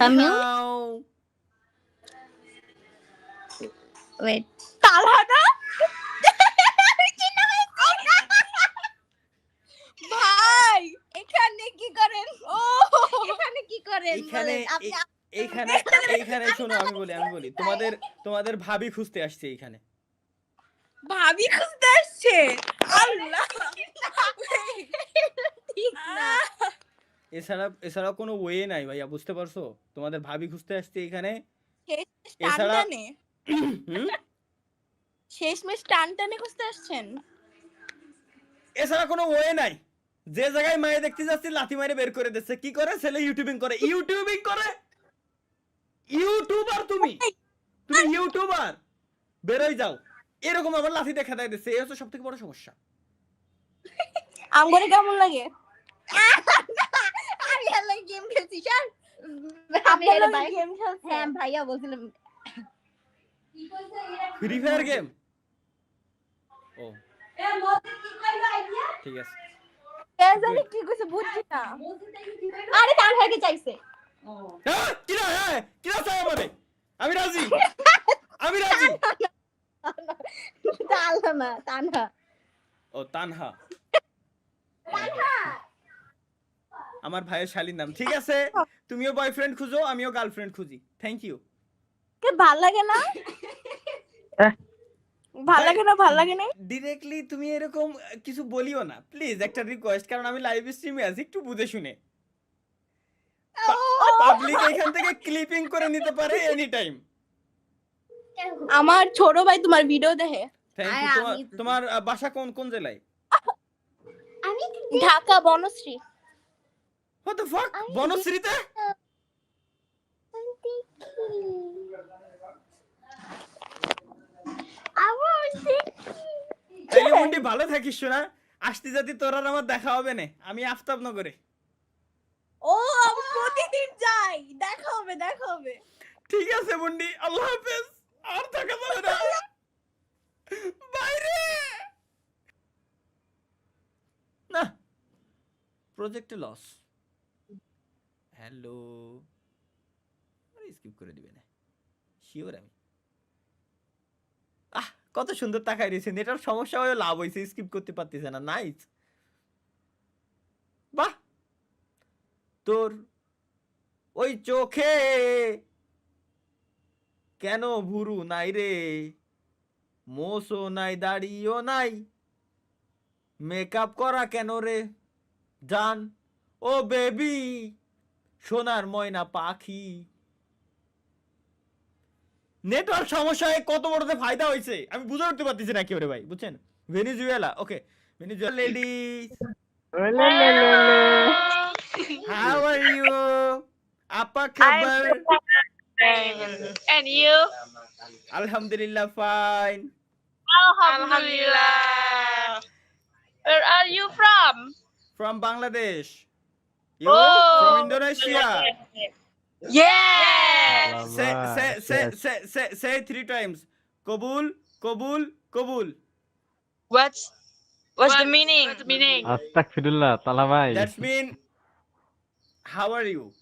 Tamil? Wait ভাই এখানে কি করেন? ও এখানে কি করেন এখানে এইখানে এইখানে শোনো আমি বলি আমি বলি। তোমাদের তোমাদের ভাবি খুঁজতে আসছে এইখানে ভাবি খুঁজতে আসছে? আল্লাহ। ঠিক না। এছাড়া এছাড়া কোনো ওয়ে নাই ভাইয়া বুঝতে পারছ? তোমাদের ভাবি খুঁজতে আসছে এইখানে টান এছাড়া- শেষমেশ টান টানে খুঁজতে আসছেন। এছাড়া কোনো ওয়ে নাই। যে জায়গায় মায়ে দেখতে যাচ্ছি লাথি মারে বের করে দিচ্ছে। কি করে? ছেলে ইউটিউবিং করে। ইউটিউবিং করে? ইউটিউবার তুমি। তুমি ইউটিউবার বেরোই যাও। এরকম আবার লাথি দেখা দেয় দিচ্ছে। এই হচ্ছে সব থেকে বড় সমস্যা। আমগরে কেমন লাগে? আমি হলো গেম খেলছি স্যার আমি হলো গেম খেলছেন হ্যাঁ ভাইয়া বলছিলাম ফ্রি ফায়ার গেম ও ঠিক আছে জানি কি কইছে বুঝছি না আরে তার চাইছে কিরা হ্যাঁ কিরা চাই আমাদের আমি রাজি আমি রাজি না তানহা ও তানহা আমার ভাইয়ের শালীর নাম। ঠিক আছে? তুমিও বয়ফ্রেন্ড খুঁজো আমিও গার্লফ্রেন্ড খুঁজি। থ্যাংক ইউ কে ভালো লাগে না? ভালো লাগে না ভালো লাগে না ডিরেক্টলি তুমি এরকম কিছু বলিও না। প্লিজ একটা রিকোয়েস্ট কারণ আমি লাইভ স্ট্রিমে আছি একটু বুঝে শুনে। পাবলিক এখান থেকে ক্লিপিং করে নিতে পারে এনি টাইম আমার ছোট ভাই তোমার ভিডিও দেখে। থ্যাংক ইউ তোমার বাসা কোন কোন জেলায়? আমি Dhaka Banasree. What the fuck বনশ্রীতে? মুন্ডি ভালো থাকিস শোনা আসতে যদি তোর আর আমার দেখা হবে না। আমি আফতাবনগরে। ও আমি প্রতিদিন যাই। দেখা হবে দেখা হবে। ঠিক আছে মুন্ডি। আল্লাহ হাফেজ। আর থাকা যাবে না। বাইরে! না। প্রজেক্টে লস হ্যালো। স্কিপ করে দিবে না। শিওর আমি। আহ, কত সুন্দর তাকাই রয়েছেন। এটার সমস্যা হয়ে লাভ হয়েছে স্কিপ করতে পারতেছে না। নাইস বাহ! তোর ওই চোখে কেন ভুরু নাই রে? মোসও নাই, দাড়িও নাই। মেকআপ করা কেন রে? জান। ও বেবি সোনার ময়না পাখি নেটওয়ার্ক সমস্যায় কত বড়তে ফায়দা হয়েছে আমি বুঝে উঠতে পারতেছি না একেবারে ভাই বুঝছেন Venezuela okay Venezuela ladies how are you আপা খবর And you? আলহামদুলিল্লাহ fine Alhamdulillah. Where are you from? from Bangladesh. You oh, from Indonesia. Yes. Say, say, say, say, say, three times. Kabul, Kabul, Kabul. What's what's what, the meaning? What's the meaning? Astaghfirullah, Talavai. That mean how are you?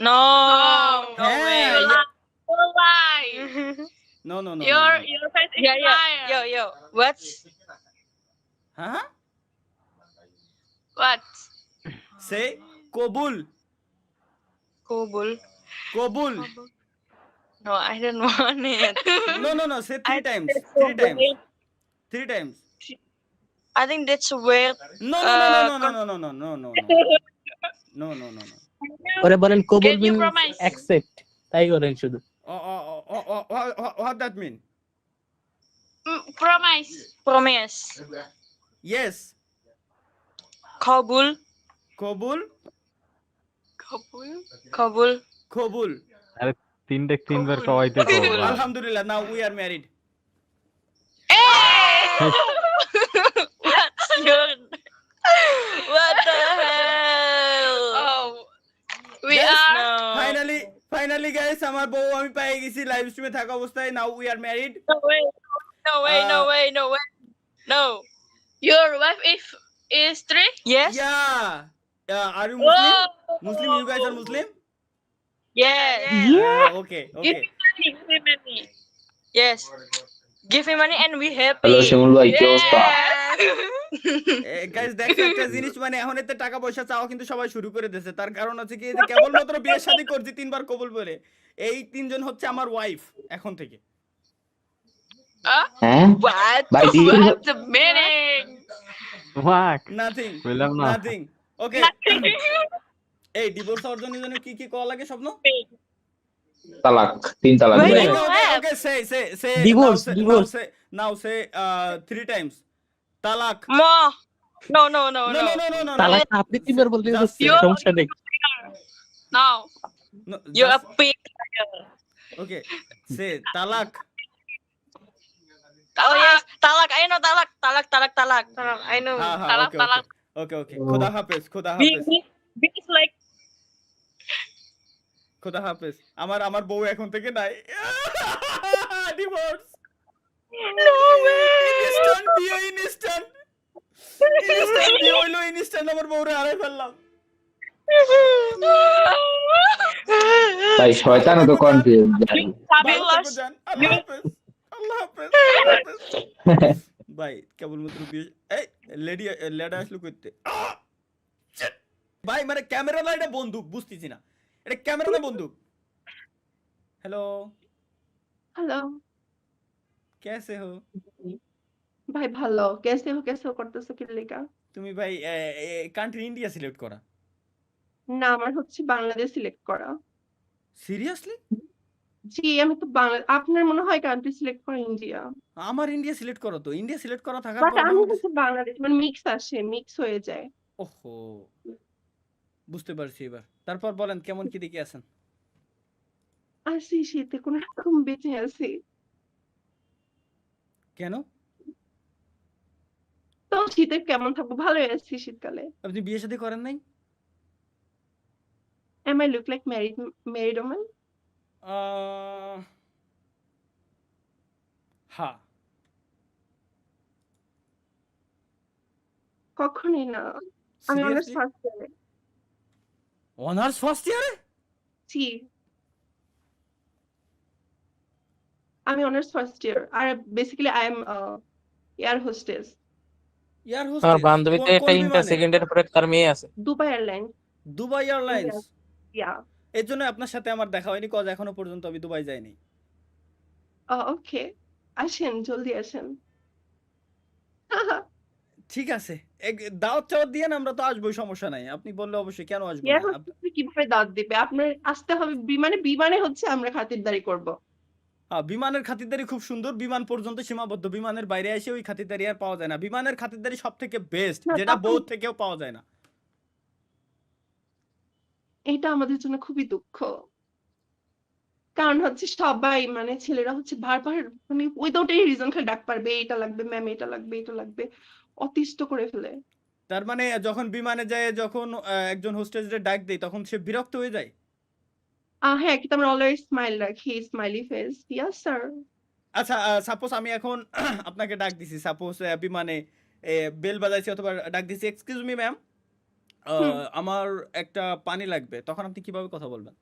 No, no, no hey. way. You're alive. No, no, no. Your no, no. your face is yeah, yeah. Yo, yo. What? Huh? What? Say Kabul, Kabul. Kabul. No, I don't want it. No, no, no. Say three I times. think Three that's times. weird. Three times. I think that's weird. No, no, no, no, no, Uh, no, no, no, no, no, no. No, no, no, no. ওরে বলেন কবুল Can you mean promise? Accept তাই করেন শুধু Oh, oh, oh, oh, oh, what, what, what that mean? Mm, promise. Promise. Yes. Kabul. Kabul, Kabul. Kabul. Kabul. তিনটে তিনবার কবুল। কওয়াইতে কও Alhamdulillah, now we are married. Hey! What's your... What the hell? Oh, we Yes, are. no. Finally, finally, guys, আমার বউ আমি পেয়ে গেছি live স্ট্রিমে থাকা অবস্থায় now we are married No way. No way. no Uh, way. No way. No. Your wife is is three? Yes. ya are you Muslim Whoa. Muslim you guys are Muslim Yes. Okay Give me money. Give me money. Yes. Give me money and we happy. Hello Shimul ভাই কি অবস্থা guys দেখো একটা জিনিস মানে এখন এতে টাকা পয়সা চাওয়া কিন্তু সবাই শুরু করে দিয়েছে তার কারণ হচ্ছে কি যে কেবলমাত্র বিয়ের শাদী করছি তিনবার কবুল বলে এই তিনজন হচ্ছে আমার ওয়াইফ এখন থেকে? হ্যাঁ What? What's the meaning? Nothing বললাম নাথিং ওকে এই ডিভোর্স অর্জনের জন্য কি কি করা লাগে স্বপ্ন তালাক তিন তালাক Wait, ভাই। you have- okay say say say Divorce, divorce. Now say three times talaq More. No, no, no, no no. No no no talaq আপনি তিনবার বলতে Just হচ্ছে, say- সমস্যা নেই No. You're a pig. ওকে সে তালাক Oh yes, talak. I know talak, talak, talak, talak. I know. হ্যাঁ হ্যাঁ talak, ওকে talak. ওকে ওকে খোদা হাফেজ খোদা হাফেজ be, be is like খোদা হাফেজ আমার আমার বউ এখন থেকে নাই। Divorce no way. ইনস্ট্যান্ট বিয়ে ইনস্ট্যান্ট ইনস্ট্যান্ট বিয়ে হইল ইনস্ট্যান্ট আমার বউরে হারাই ফেললাম। ভাই শয়তানও তো কনফিউজ আল্লাহ হাফেজ। আল্লাহ হাফেজ। ভাই কেবলমাত্র বিয়ে Eh, ভাই মানে ক্যামেরা না এটা বন্দুক বুঝতেছি না। এটা ক্যামেরা না বন্দুক। হ্যালো হ্যালো কেসে হো? ভাই ভালো। কেসে হো কেসে করতেছো কি লেখা তুমি ভাই কান্ট্রি ইন্ডিয়া সিলেক্ট করা। না আমার হচ্ছে বাংলাদেশ সিলেক্ট করা। সিরিয়াসলি জি আমি তো বাংলা আপনার মনে হয় কান্ট্রি সিলেক্ট করা ইন্ডিয়া আমার ইন্ডিয়া সিলেক্ট করো তো। ইন্ডিয়া সিলেক্ট করা থাকার বাট পর আমি হচ্ছে বাংলাদেশ মানে মিক্স আসে মিক্স হয়ে যায়। ওহো। বুঝতে পারছি এবার। তারপর বলেন কেমন কি দেখে আছেন? আসি শীতে কোন রকম বেঁচে আছি কেন? তো শীতে কেমন থাকব? ভালোই আছি শীতকালে। আপনি বিয়ে শাদী করেন নাই? Am I look like married married woman ah, হ্যাঁ কখনই না। আমি অনার্স ফার্স্ট ইয়ারে অনার্স ফার্স্ট ইয়ারে জি। আমি honours first year R basically I am air hostess year আমার হোস্টেস বান্ধবীতে একটা ইন্টার সেকেন্ডের পরে তার মেয়ে আছে। Dubai airlines Dubai airlines ya এর জন্য আপনার সাথে আমার দেখা হয়নি কজ এখনও পর্যন্ত আমি দুবাই যাইনি। ওকে আসেন জলদি আসেন। ঠিক আছে। এক- দাওয়াত চাওয়াত দিয়ে আমরা তো আসবোই সমস্যা নাই। আপনি বললে অবশ্যই কেন আসব কীভাবে দাঁত দিবে? আপনার আসতে হবে বিমানে বিমানে হচ্ছে আমরা খাতিরদারি করব। হ্যাঁ, বিমানের খাতিরদারি খুব সুন্দর। বিমান পর্যন্ত সীমাবদ্ধ। বিমানের বাইরে এসে ওই খাতিরদারি আর পাওয়া যায় না। বিমানের খাতিরদারি সব থেকে বেস্ট যেটা বউ থেকেও পাওয়া যায় না। এটা আমাদের জন্য খুবই দুঃখ। কারণ হচ্ছে সবাই মানে ছেলেরা হচ্ছে বারবার মানে উইদাউট এই রিজন খালি ডাক পারবে এটা লাগবে ম্যাম এটা লাগবে এটা লাগবে অতিষ্ঠ করে ফেলে। তার মানে যখন বিমানে যায় যখন একজন হোস্টেসের ডাক দেয় তখন সে বিরক্ত হয়ে যায়? আহ হ্যাঁ কিন্তু আমরা অলওয়েজ স্মাইল রাখি স্মাইলি ফেস ইয়াস স্যার আচ্ছা সাপোজ আমি এখন আপনাকে ডাক দিছি সাপোজ বিমানে বেল বাজাইছি অথবা ডাক দিছি এক্সকিউজ মি ম্যাম। আমার একটা পানি লাগবে। তখন আপনি কীভাবে কথা বলবেন?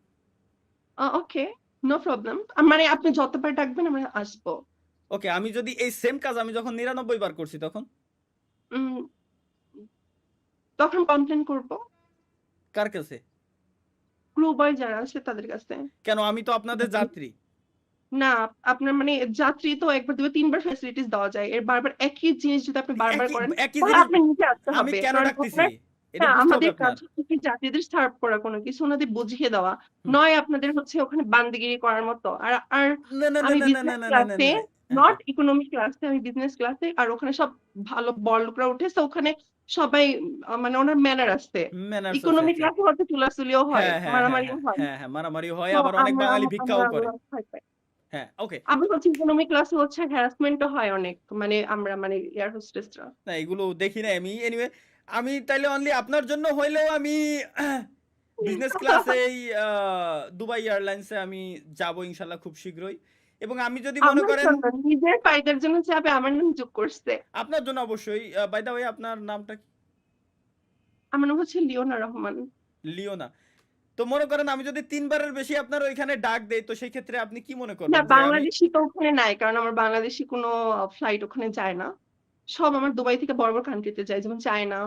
Okay no problem. মানে আপনি যতবার ডাকবেন আমরা আসব। ওকে আমি যদি এই সেম কাজ আমি যখন নিরানব্বই বার করছি তখন? তখন কমপ্লেন করব। কার কাছে? ক্রু বয় যারা আছে তাদের কাছে। কেন? আমি তো আপনাদের যাত্রী। না আপনার মানে যাত্রী তো একবার দুবার তিনবার ফ্যাসিলিটিস দেওয়া যায়। এর বারবার একই জিনিস যদি আপনি বারবার করেন একই জিনিস আপনি নিজে আসতে হবে। আমি কেন ডাকতেছি? এটা হ্যাঁ, আমাদের আপনার। কাজ হচ্ছে যাত্রীদের সার্ভ করা কোনো কিছু ওনাদের বুঝিয়ে দেওয়া। নয় আপনাদের হচ্ছে ওখানে বান্দিগিরি করার মতো। আর আর আমি class-এ না। নট ইকোনমিক ক্লাসে আমি বিজনেস ক্লাসে আর ওখানে সব ভালো বড় লোকরা উঠেছে ওখানে সবাই মানে ওনার ম্যানার আছে, ইকোনমিক ক্লাসে হয়তো চুলাচুলিও হয় হ্যাঁ, হ্যাঁ, মারামারিও হ্যাঁ, হয়। হ্যাঁ আবার অনেক বাঙালি ভিক্ষাও করে। হ্যাঁ ওকে আবার হচ্ছে ইকোনমিক ক্লাসে হচ্ছে হ্যারাসমেন্টও হয় অনেক মানে আমরা মানে এয়ার হোস্টেসরা না এগুলো দেখি না আমি। এনিওয়ে আমি তাইলে অনলি আপনার জন্য হইলেও আমি বিজনেস ক্লাসে এই দুবাই এয়ারলাইন্সে আমি যাব ইনশাল্লাহ খুব শীঘ্রই। এবং আমি যদি মনে করেন নিজের ফায়দার জন্য যাবে আমার নাম যোগ করছে। আপনার জন্য অবশ্যই। বাই দা ওয়ে আপনার নামটা কি? আমার নাম হচ্ছে লিওনা রহমান। লিওনা। তো মনে করেন আমি যদি তিনবারের বেশি আপনার ওইখানে ডাক দেই তো সেই ক্ষেত্রে আপনি কি মনে করেন না বাংলাদেশি তো ওখানে নাই কারণ আমার বাংলাদেশি কোনো ফ্লাইট ওখানে যায় না। সব আমার দুবাই থেকে বড় বড় কান্ট্রিতে যায় যেমন চায়না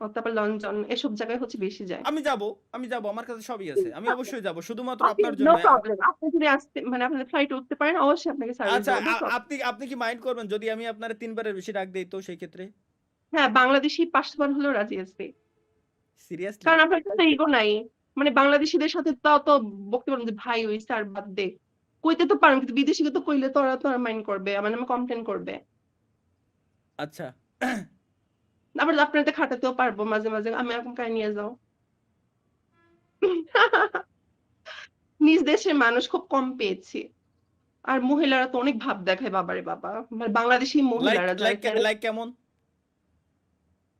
তারপর লন্ডন এসব জায়গায় হচ্ছে বেশি যায়। আমি যাব আমি যাব আমার কাছে সবই আছে। আমি অবশ্যই যাব শুধুমাত্র আপনার জন্য। প্রবলেম আপনি যদি আসতে মানে আপনাদের ফ্লাইট উঠতে পারেন অবশ্যই আপনাকে সার্ভিস আচ্ছা. আপনি আপনি কি মাইন্ড করবেন যদি আমি আপনার তিনবারের বেশি ডাক দেই তো সেই ক্ষেত্রে? হ্যাঁ বাংলাদেশি পাঁচবার হলেও রাজি আসবে সিরিয়াসলি কারণ আপনার কাছে ইগো নাই। মানে বাংলাদেশিদের সাথে তাও তো বলতে পারেন যে ভাই ওই স্যার বাদ দে। কইতে তো পারেন কিন্তু বিদেশিকে তো কইলে তো ওরা তো মাইন্ড করবে আমার নামে কমপ্লেন করবে। আচ্ছা। আবার আপনাদের খাটাতেও পারব মাঝে মাঝে। আমি এরকম কাই নিয়ে যাও। নিজ দেশের মানুষ খুব কম পেয়েছি। আর মহিলারা তো অনেক ভাব দেখায় বাবারে বাবা। মানে বাংলাদেশি মহিলারা লাইক কেমন?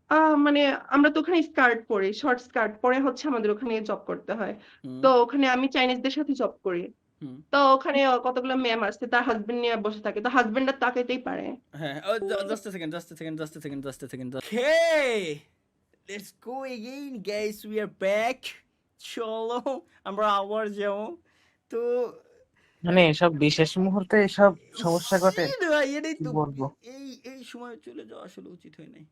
আহ, মানে আমরা তো ওখানে স্কার্ট পরি শর্ট স্কার্ট পরে হচ্ছে আমাদের ওখানে জব করতে হয়। তো ওখানে আমি চাইনিজদের সাথে জব করি। তো ওখানে কতগুলো ম্যাম আসছে তার হাজবেন্ড নিয়ে বসে থাকে তো হাজবেন্ডটা তাকাইতেই পারে। হ্যাঁ just second just second just second just second okay let's go again guys we are back চলো আমরা আবার যাও তো মানে এসব বিশেষ মুহূর্তে এসব সমস্যা ঘটে ভাই তো এই এই সময় চলে যাওয়া আসলে উচিত হয় নাই।